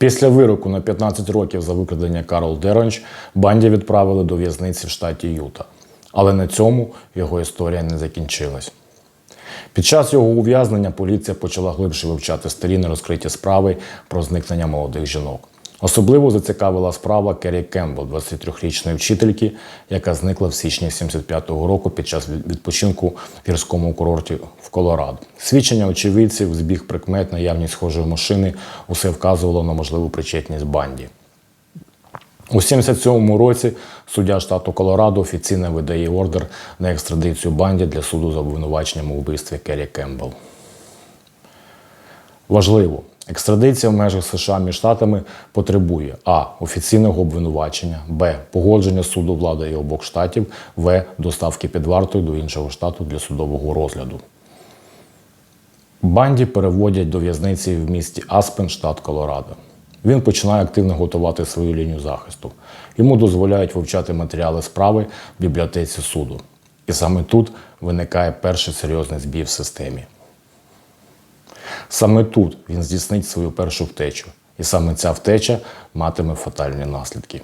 Після вироку на 15 років за викрадення Карл Деронч банді відправили до в'язниці в штаті Юта. Але на цьому його історія не закінчилась. Під час його ув'язнення поліція почала глибше вивчати старі нерозкриті справи про зникнення молодих жінок. Особливо зацікавила справа Керрі Кембл, 23-річної вчительки, яка зникла в січні 75-го року під час відпочинку в гірському курорті в Колорадо. Свідчення очевидців, збіг прикмет, наявність схожої машини усе вказувало на можливу причетність банді. У 77-му році суддя штату Колорадо офіційно видає ордер на екстрадицію банді для суду за обвинуваченням у вбивстві Керрі Кембл. Важливо, екстрадиція в межах США між штатами потребує а. офіційного обвинувачення, б. погодження суду влади і обох штатів, в. доставки під вартою до іншого штату для судового розгляду. Банді переводять до в'язниці в місті Аспен, штат Колорадо. Він починає активно готувати свою лінію захисту. Йому дозволяють вивчати матеріали справи в бібліотеці суду. І саме тут виникає перший серйозний збій в системі. Саме тут він здійснить свою першу втечу, і саме ця втеча матиме фатальні наслідки.